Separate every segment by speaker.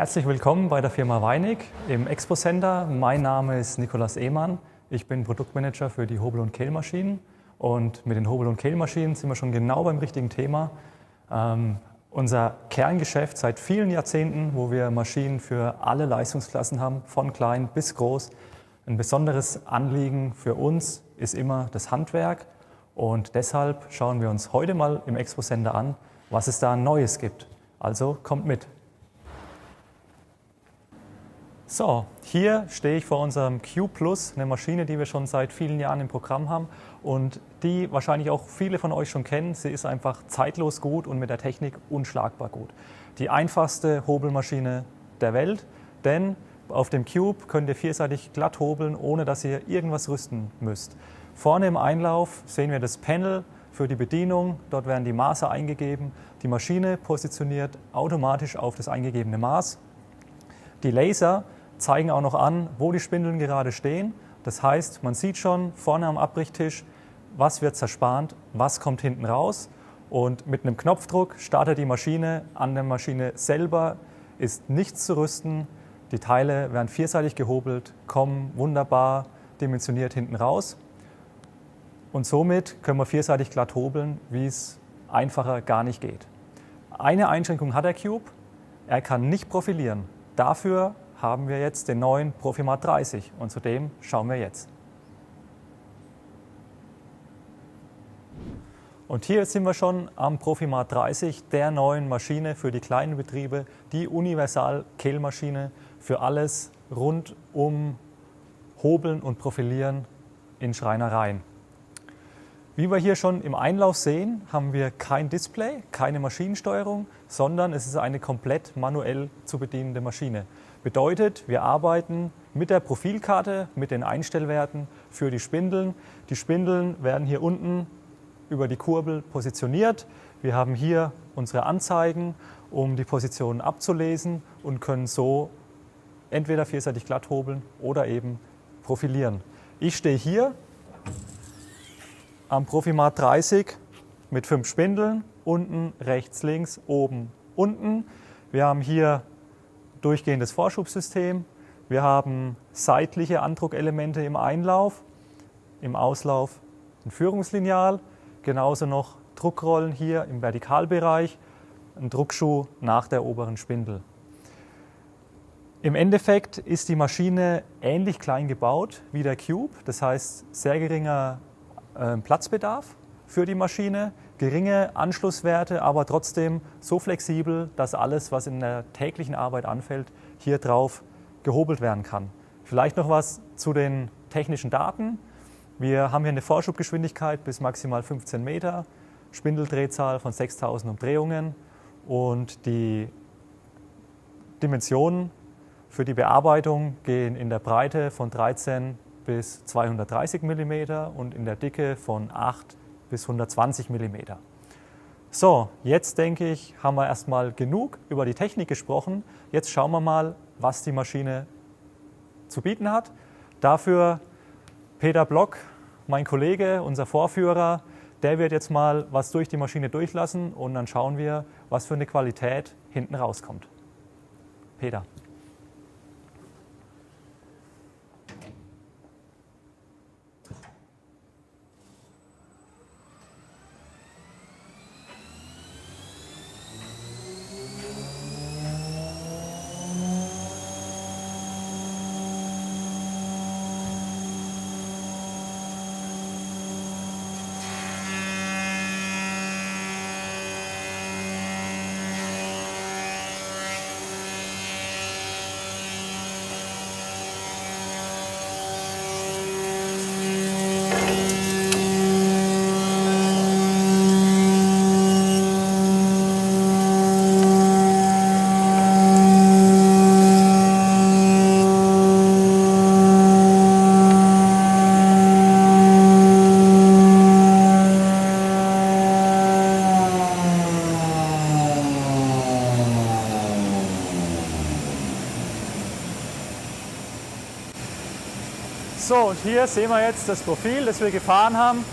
Speaker 1: Herzlich willkommen bei der Firma Weinig im Expo Center. Mein Name ist Nikolas Ehmann. Ich bin Produktmanager für die Hobel- und Kehlmaschinen. Und mit den Hobel- und Kehlmaschinen sind wir schon genau beim richtigen Thema. Ähm, unser Kerngeschäft seit vielen Jahrzehnten, wo wir Maschinen für alle Leistungsklassen haben, von klein bis groß. Ein besonderes Anliegen für uns ist immer das Handwerk. Und deshalb schauen wir uns heute mal im Expo Center an, was es da Neues gibt. Also kommt mit. So, hier stehe ich vor unserem Q Plus, eine Maschine, die wir schon seit vielen Jahren im Programm haben und die wahrscheinlich auch viele von euch schon kennen. Sie ist einfach zeitlos gut und mit der Technik unschlagbar gut. Die einfachste Hobelmaschine der Welt, denn auf dem Cube könnt ihr vierseitig glatt hobeln, ohne dass ihr irgendwas rüsten müsst. Vorne im Einlauf sehen wir das Panel für die Bedienung. Dort werden die Maße eingegeben. Die Maschine positioniert automatisch auf das eingegebene Maß. Die Laser zeigen auch noch an, wo die Spindeln gerade stehen. Das heißt, man sieht schon vorne am Abbrichtisch, was wird zerspannt, was kommt hinten raus. Und mit einem Knopfdruck startet die Maschine. An der Maschine selber ist nichts zu rüsten. Die Teile werden vierseitig gehobelt, kommen wunderbar dimensioniert hinten raus. Und somit können wir vierseitig glatt hobeln, wie es einfacher gar nicht geht. Eine Einschränkung hat der Cube, er kann nicht profilieren. Dafür haben wir jetzt den neuen Profimat 30 und zu dem schauen wir jetzt. Und hier sind wir schon am Profimat 30, der neuen Maschine für die kleinen Betriebe, die Universal-Kehlmaschine für alles rund um Hobeln und Profilieren in Schreinereien. Wie wir hier schon im Einlauf sehen, haben wir kein Display, keine Maschinensteuerung, sondern es ist eine komplett manuell zu bedienende Maschine. Bedeutet, wir arbeiten mit der Profilkarte, mit den Einstellwerten für die Spindeln. Die Spindeln werden hier unten über die Kurbel positioniert. Wir haben hier unsere Anzeigen, um die Positionen abzulesen und können so entweder vierseitig glatt hobeln oder eben profilieren. Ich stehe hier am Profimat 30 mit fünf Spindeln, unten, rechts, links, oben, unten. Wir haben hier durchgehendes Vorschubsystem. Wir haben seitliche Andruckelemente im Einlauf, im Auslauf ein Führungslineal, genauso noch Druckrollen hier im Vertikalbereich, ein Druckschuh nach der oberen Spindel. Im Endeffekt ist die Maschine ähnlich klein gebaut wie der Cube, das heißt sehr geringer äh, Platzbedarf für die Maschine, geringe Anschlusswerte, aber trotzdem so flexibel, dass alles, was in der täglichen Arbeit anfällt, hier drauf gehobelt werden kann. Vielleicht noch was zu den technischen Daten. Wir haben hier eine Vorschubgeschwindigkeit bis maximal 15 Meter, Spindeldrehzahl von 6000 Umdrehungen und die Dimensionen für die Bearbeitung gehen in der Breite von 13 bis 230 mm und in der Dicke von 8 bis 120 mm. So, jetzt denke ich, haben wir erstmal genug über die Technik gesprochen. Jetzt schauen wir mal, was die Maschine zu bieten hat. Dafür Peter Block, mein Kollege, unser Vorführer, der wird jetzt mal was durch die Maschine durchlassen und dann schauen wir, was für eine Qualität hinten rauskommt. Peter. Hier sehen wir jetzt das Profil, das wir gefahren haben.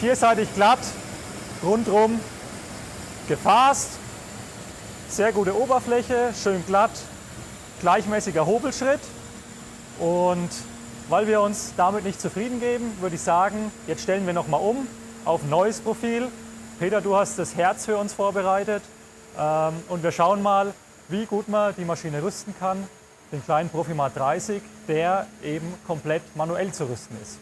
Speaker 1: Vierseitig glatt, rundrum gefasst. Sehr gute Oberfläche, schön glatt. gleichmäßiger Hobelschritt. Und weil wir uns damit nicht zufrieden geben, würde ich sagen, jetzt stellen wir nochmal um auf ein neues Profil. Peter, du hast das Herz für uns vorbereitet ähm, und wir schauen mal, wie gut man die Maschine rüsten kann. Den kleinen Profimat 30, der eben komplett manuell zu rüsten ist.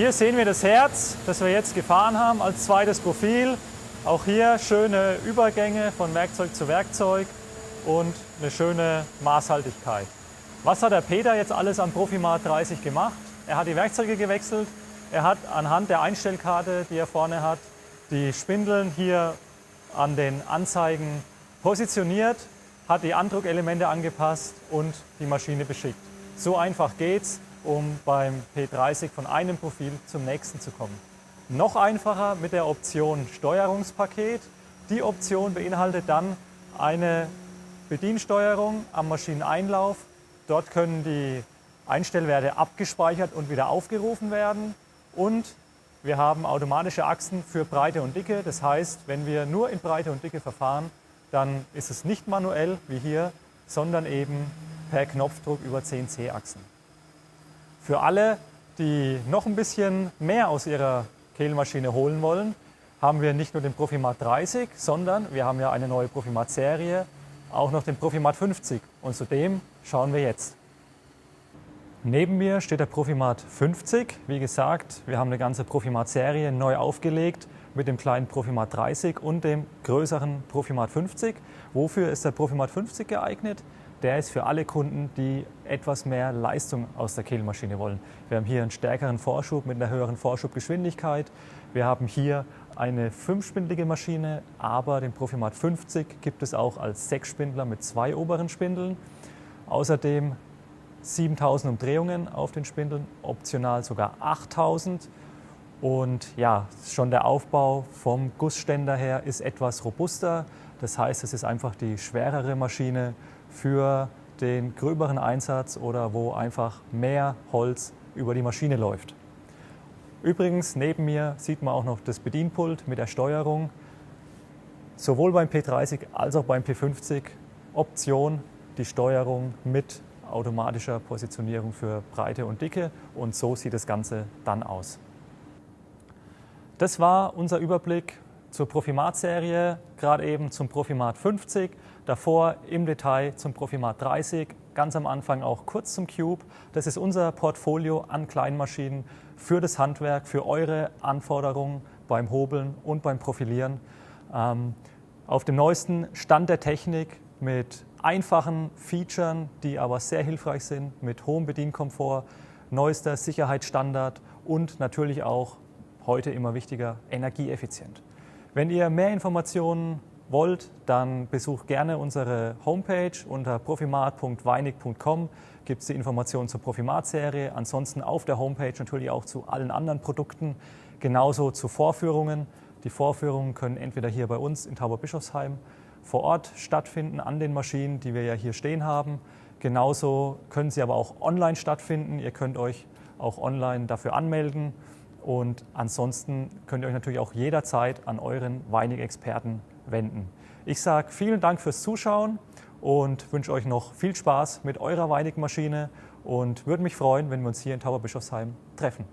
Speaker 1: Hier sehen wir das Herz, das wir jetzt gefahren haben als zweites Profil. Auch hier schöne Übergänge von Werkzeug zu Werkzeug und eine schöne Maßhaltigkeit. Was hat der Peter jetzt alles am Profimat 30 gemacht? Er hat die Werkzeuge gewechselt, er hat anhand der Einstellkarte, die er vorne hat, die Spindeln hier an den Anzeigen positioniert, hat die Andruckelemente angepasst und die Maschine beschickt. So einfach geht's um beim P30 von einem Profil zum nächsten zu kommen. Noch einfacher mit der Option Steuerungspaket. Die Option beinhaltet dann eine Bediensteuerung am Maschineneinlauf. Dort können die Einstellwerte abgespeichert und wieder aufgerufen werden. Und wir haben automatische Achsen für Breite und Dicke. Das heißt, wenn wir nur in Breite und Dicke verfahren, dann ist es nicht manuell wie hier, sondern eben per Knopfdruck über CNC-Achsen. Für alle, die noch ein bisschen mehr aus ihrer Kehlmaschine holen wollen, haben wir nicht nur den Profimat 30, sondern wir haben ja eine neue Profimat-Serie, auch noch den Profimat 50. Und zu dem schauen wir jetzt. Neben mir steht der Profimat 50. Wie gesagt, wir haben eine ganze Profimat-Serie neu aufgelegt mit dem kleinen Profimat 30 und dem größeren Profimat 50. Wofür ist der Profimat 50 geeignet? Der ist für alle Kunden, die etwas mehr Leistung aus der Kehlmaschine wollen. Wir haben hier einen stärkeren Vorschub mit einer höheren Vorschubgeschwindigkeit. Wir haben hier eine fünfspindlige Maschine, aber den Profimat 50 gibt es auch als Sechsspindler mit zwei oberen Spindeln. Außerdem 7000 Umdrehungen auf den Spindeln, optional sogar 8000. Und ja, schon der Aufbau vom Gussständer her ist etwas robuster. Das heißt, es ist einfach die schwerere Maschine für den gröberen Einsatz oder wo einfach mehr Holz über die Maschine läuft. Übrigens, neben mir sieht man auch noch das Bedienpult mit der Steuerung. Sowohl beim P30 als auch beim P50 Option die Steuerung mit automatischer Positionierung für Breite und Dicke und so sieht das Ganze dann aus. Das war unser Überblick zur Profimat-Serie, gerade eben zum Profimat 50, davor im Detail zum Profimat 30, ganz am Anfang auch kurz zum Cube. Das ist unser Portfolio an Kleinmaschinen für das Handwerk, für eure Anforderungen beim Hobeln und beim Profilieren. Ähm, auf dem neuesten Stand der Technik mit einfachen Features, die aber sehr hilfreich sind, mit hohem Bedienkomfort, neuester Sicherheitsstandard und natürlich auch heute immer wichtiger energieeffizient. Wenn ihr mehr Informationen wollt, dann besucht gerne unsere Homepage unter profimat.weinig.com gibt es die Informationen zur Profimat-Serie. Ansonsten auf der Homepage natürlich auch zu allen anderen Produkten, genauso zu Vorführungen. Die Vorführungen können entweder hier bei uns in Tauberbischofsheim vor Ort stattfinden an den Maschinen, die wir ja hier stehen haben. Genauso können sie aber auch online stattfinden. Ihr könnt euch auch online dafür anmelden. Und ansonsten könnt ihr euch natürlich auch jederzeit an euren Weinig-Experten wenden. Ich sage vielen Dank fürs Zuschauen und wünsche euch noch viel Spaß mit eurer Weinig-Maschine und würde mich freuen, wenn wir uns hier in Tauberbischofsheim treffen.